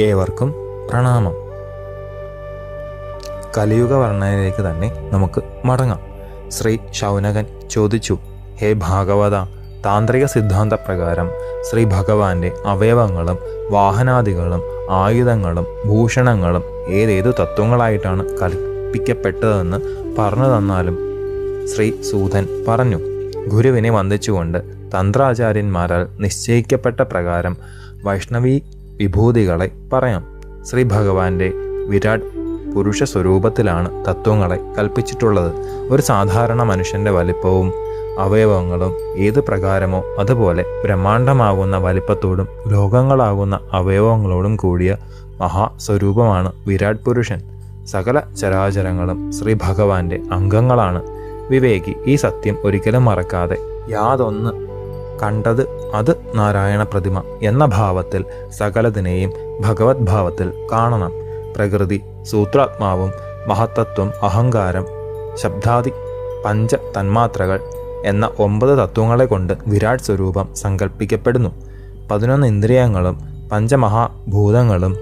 ഏവർക്കും പ്രണാമം. കലിയുഗ വർണനയിലേക്ക് തന്നെ നമുക്ക് മടങ്ങാം. ശ്രീ ശൗനകൻ ചോദിച്ചു ഹേ ഭാഗവത താന്ത്രിക സിദ്ധാന്ത പ്രകാരം ശ്രീ ഭഗവാന്റെ അവയവങ്ങളും വാഹനാദികളും ആയുധങ്ങളും ഭൂഷണങ്ങളും ഏതേതു തത്വങ്ങളായിട്ടാണ് കൽപ്പിക്കപ്പെട്ടതെന്ന് പറഞ്ഞു തന്നാലും ശ്രീ സൂതൻ പറഞ്ഞു ഗുരുവിനെ വന്ദിച്ചുകൊണ്ട് തന്ത്രാചാര്യന്മാരാൽ നിശ്ചയിക്കപ്പെട്ട പ്രകാരം വൈഷ്ണവി വിഭൂതികളെ പറയാം. ശ്രീ ഭഗവാന്റെ വിരാട് പുരുഷ സ്വരൂപത്തിലാണ് തത്വങ്ങളെ കൽപ്പിച്ചിട്ടുള്ളത്. ഒരു സാധാരണ മനുഷ്യന്റെ വലിപ്പവും അവയവങ്ങളും ഏത് പ്രകാരമോ അതുപോലെ ബ്രഹ്മാണ്ഡമാകുന്ന വലിപ്പത്തോടും ലോകങ്ങളാകുന്ന അവയവങ്ങളോടും കൂടിയ മഹാസ്വരൂപമാണ് വിരാട് പുരുഷൻ. സകല ചരാചരങ്ങളും ശ്രീ ഭഗവാന്റെ അംഗങ്ങളാണ്. വിവേകി ഈ സത്യം ഒരിക്കലും മറക്കാതെ യാതൊന്ന് കണ്ടത് അത് നാരായണ പ്രതിമ എന്ന ഭാവത്തിൽ സകലതിനെയും ഭഗവത് ഭാവത്തിൽ കാണണം. പ്രകൃതി സൂത്രാത്മാവും മഹത്തത്വം അഹങ്കാരം ശബ്ദാദി പഞ്ച തന്മാത്രകൾ എന്ന ഒമ്പത് തത്വങ്ങളെ കൊണ്ട് വിരാട് സ്വരൂപം സങ്കല്പിക്കപ്പെടുന്നു പതിനൊന്ന് ഇന്ദ്രിയങ്ങളും പഞ്ചമഹാഭൂതങ്ങളും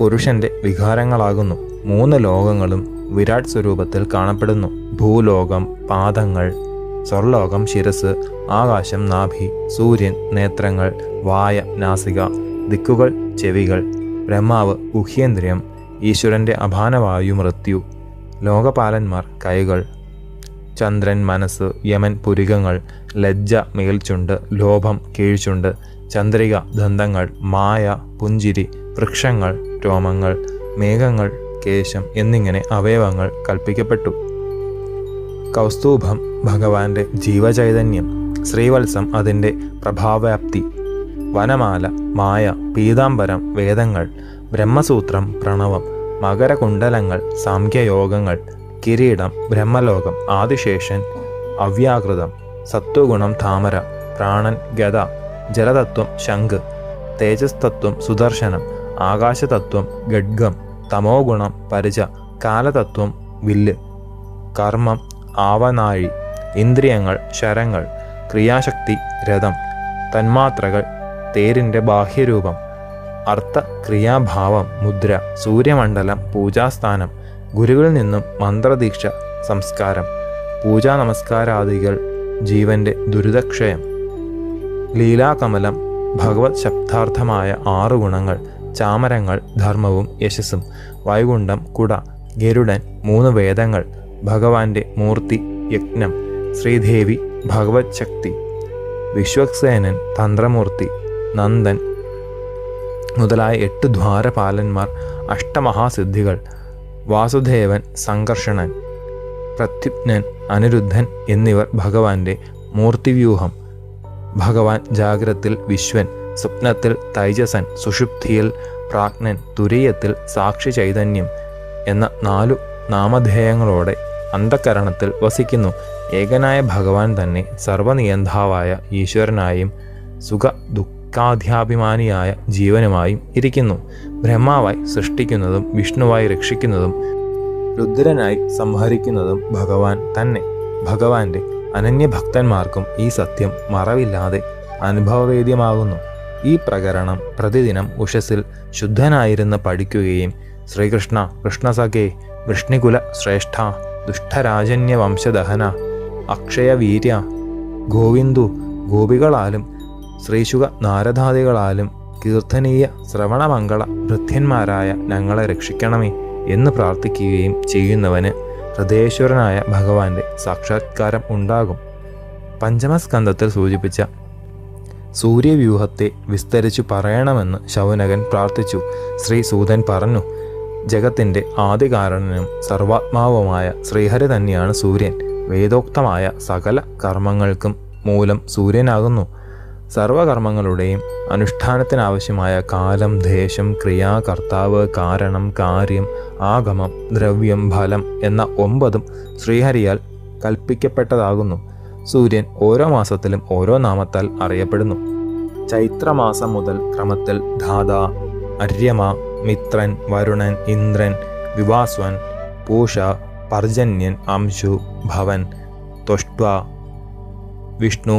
പുരുഷന്റെ വികാരങ്ങളാകുന്നു. മൂന്ന് ലോകങ്ങളും വിരാട് സ്വരൂപത്തിൽ കാണപ്പെടുന്നു. ഭൂലോകം പാദങ്ങൾ സ്വർലോകം ശിരസ് ആകാശം നാഭി സൂര്യൻ നേത്രങ്ങൾ വായ നാസിക ദിക്കുകൾ ചെവികൾ ബ്രഹ്മാവ് ഗുഹ്യേന്ദ്രിയം ഈശ്വരന്റെ അഭാനവായു മൃത്യു ലോകപാലന്മാർ കൈകൾ ചന്ദ്രൻ മനസ്സ് യമൻ പുരികങ്ങൾ ലജ്ജ മേൽച്ചുണ്ട് ലോഭം കീഴ്ച്ചുണ്ട് ചന്ദ്രിക ദന്തങ്ങൾ മായ പുഞ്ചിരി വൃക്ഷങ്ങൾ രോമങ്ങൾ മേഘങ്ങൾ കേശം എന്നിങ്ങനെ അവയവങ്ങൾ കൽപ്പിക്കപ്പെട്ടു. കൗസ്തൂഭം ഭഗവാന്റെ ജീവചൈതന്യം ശ്രീവത്സം അതിന്റെ പ്രഭാവ്യാപ്തി വനമാല മായ പീതാംബരം വേദങ്ങൾ ബ്രഹ്മസൂത്രം പ്രണവം മകരകുണ്ടലങ്ങൾ സാംഖ്യയോഗങ്ങൾ കിരീടം ബ്രഹ്മലോകം ആദിശേഷൻ അവ്യാകൃതം സത്വഗുണം താമര പ്രാണൻ ഗത ജലതത്വം ശംഖ് തേജസ്തത്വം സുദർശനം ആകാശതത്വം ഗഡ്ഗം തമോഗുണം പരിച കാലതത്വം വില്ല് കർമ്മം ആവനാഴി ഇന്ദ്രിയങ്ങൾ ശരങ്ങൾ ക്രിയാശക്തി രഥം തന്മാത്രകൾ തേരിന്റെ ബാഹ്യരൂപം അർത്ഥ ക്രിയാഭാവം മുദ്ര സൂര്യമണ്ഡലം പൂജാസ്ഥാനം ഗുരുവിൽ നിന്നും മന്ത്രദീക്ഷ സംസ്കാരം പൂജാ നമസ്കാരാദികൾ ജീവന്റെ ദുരിതക്ഷയം ലീലാകമലം ഭഗവത് ശബ്ദാർത്ഥമായ ആറു ഗുണങ്ങൾ ചാമരങ്ങൾ ധർമ്മവും യശസ്സും വൈകുണ്ഠം കുട ഗരുഡൻ മൂന്ന് വേദങ്ങൾ ഭഗവാന്റെ മൂർത്തി യജ്ഞം ശ്രീദേവി ഭഗവത് ശക്തി വിശ്വക്സേനൻ തന്ത്രമൂർത്തി നന്ദൻ മുതലായ എട്ട് ദ്വാരപാലന്മാർ അഷ്ടമഹാസിദ്ധികൾ വാസുദേവൻ സംകർഷണൻ പ്രത്യുപ്നൻ അനിരുദ്ധൻ എന്നിവർ ഭഗവാന്റെ മൂർത്തിവ്യൂഹം. ഭഗവാൻ ജാഗ്രത്തിൽ വിശ്വൻ സ്വപ്നത്തിൽ തൈജസൻ സുഷുപ്തിയിൽ പ്രാജ്ഞൻ തുരീയത്തിൽ സാക്ഷി ചൈതന്യം എന്ന നാലു നാമധേയങ്ങളോടെ അന്ധകരണത്തിൽ വസിക്കുന്നു. ഏകനായ ഭഗവാൻ തന്നെ സർവനിയന്താവായ ഈശ്വരനായും സുഖ ദുഃഖാധ്യാഭിമാനിയായ ജീവനുമായും ഇരിക്കുന്നു. ബ്രഹ്മാവായി സൃഷ്ടിക്കുന്നതും വിഷ്ണുവായി രക്ഷിക്കുന്നതും രുദ്രനായി സംഹരിക്കുന്നതും ഭഗവാൻ തന്നെ. ഭഗവാന്റെ അനന്യഭക്തന്മാർക്കും ഈ സത്യം മറവില്ലാതെ അനുഭവവേദ്യമാകുന്നു. ഈ പ്രകരണം പ്രതിദിനം ഉഷസിൽ ശുദ്ധനായിരുന്ന് പഠിക്കുകയും ശ്രീകൃഷ്ണ കൃഷ്ണസഖേ വൃഷ്ണികുല ശ്രേഷ്ഠ ദുഷ്ടരാജന്യ വംശദഹന അക്ഷയവീര്യ ഗോവിന്ദു ഗോപികളാലും ശ്രീശുക നാരദാദികളാലും കീർത്തനീയ ശ്രവണമംഗള വൃദ്ധ്യന്മാരായ ഞങ്ങളെ രക്ഷിക്കണമേ എന്ന് പ്രാർത്ഥിക്കുകയും ചെയ്യുന്നവന് ഹൃദയേശ്വരനായ ഭഗവാന്റെ സാക്ഷാത്കാരം ഉണ്ടാകും. പഞ്ചമസ്കന്ധത്തിൽ സൂചിപ്പിച്ച സൂര്യവ്യൂഹത്തെ വിസ്തരിച്ചു പറയണമെന്ന് ശൗനകൻ പ്രാർത്ഥിച്ചു. ശ്രീ സൂതൻ പറഞ്ഞു ജഗത്തിന്റെ ആദികാരണനും സർവാത്മാവുമായ ശ്രീഹരി തന്നെയാണ് സൂര്യൻ. വേദോക്തമായ സകല കർമ്മങ്ങൾക്കും മൂലം സൂര്യനാകുന്നു. സർവകർമ്മങ്ങളുടെയും അനുഷ്ഠാനത്തിനാവശ്യമായ കാലം ദേശം ക്രിയാ കർത്താവ് കാരണം കാര്യം ആഗമം ദ്രവ്യം ഫലം എന്ന ഒമ്പതും ശ്രീഹരിയാൽ കൽപ്പിക്കപ്പെട്ടതാകുന്നു. സൂര്യൻ ഓരോ മാസത്തിലും ഓരോ നാമത്താൽ അറിയപ്പെടുന്നു. ചൈത്രമാസം മുതൽ ക്രമത്തിൽ ധാത അര്യമ മിത്രൻ വരുണൻ ഇന്ദ്രൻ വിവാസ്വൻ പൂഷ പർജന്യൻ അംശു ഭവൻ ത്വഷ്ട്വ വിഷ്ണു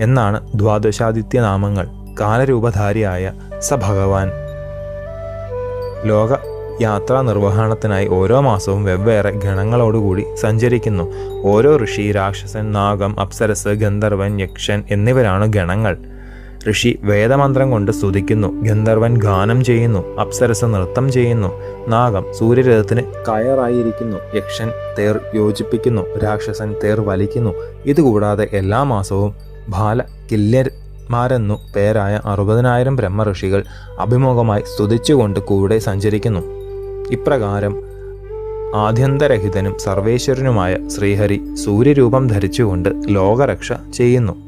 എന്നാണ് ദ്വാദശാദിത്യ നാമങ്ങൾ. കാലരൂപധാരിയായ സ ഭഗവാൻ ലോക യാത്രാ നിർവഹണത്തിനായി ഓരോ മാസവും വെവ്വേറെ ഗണങ്ങളോടുകൂടി സഞ്ചരിക്കുന്നു. ഓരോ ഋഷി രാക്ഷസൻ നാഗം അപ്സരസ് ഗന്ധർവൻ യക്ഷൻ എന്നിവരാണ് ഗണങ്ങൾ. ഋഷി വേദമന്ത്രം കൊണ്ട് സ്തുതിക്കുന്നു. ഗന്ധർവൻ ഗാനം ചെയ്യുന്നു. അപ്സരസ നൃത്തം ചെയ്യുന്നു. നാഗം സൂര്യരഥത്തിന് കയറായിരിക്കുന്നു. യക്ഷൻ തേർ യോജിപ്പിക്കുന്നു. രാക്ഷസൻ തേർ വലിക്കുന്നു. ഇതുകൂടാതെ എല്ലാ മാസവും ബാല കില്യന്മാരെന്നു പേരായ അറുപതിനായിരം ബ്രഹ്മഋഷികൾ അഭിമുഖമായി സ്തുതിച്ചുകൊണ്ട് കൂടെ സഞ്ചരിക്കുന്നു. ഇപ്രകാരം ആദ്യന്തരഹിതനും സർവേശ്വരനുമായ ശ്രീഹരി സൂര്യരൂപം ധരിച്ചുകൊണ്ട് ലോകരക്ഷ ചെയ്യുന്നു.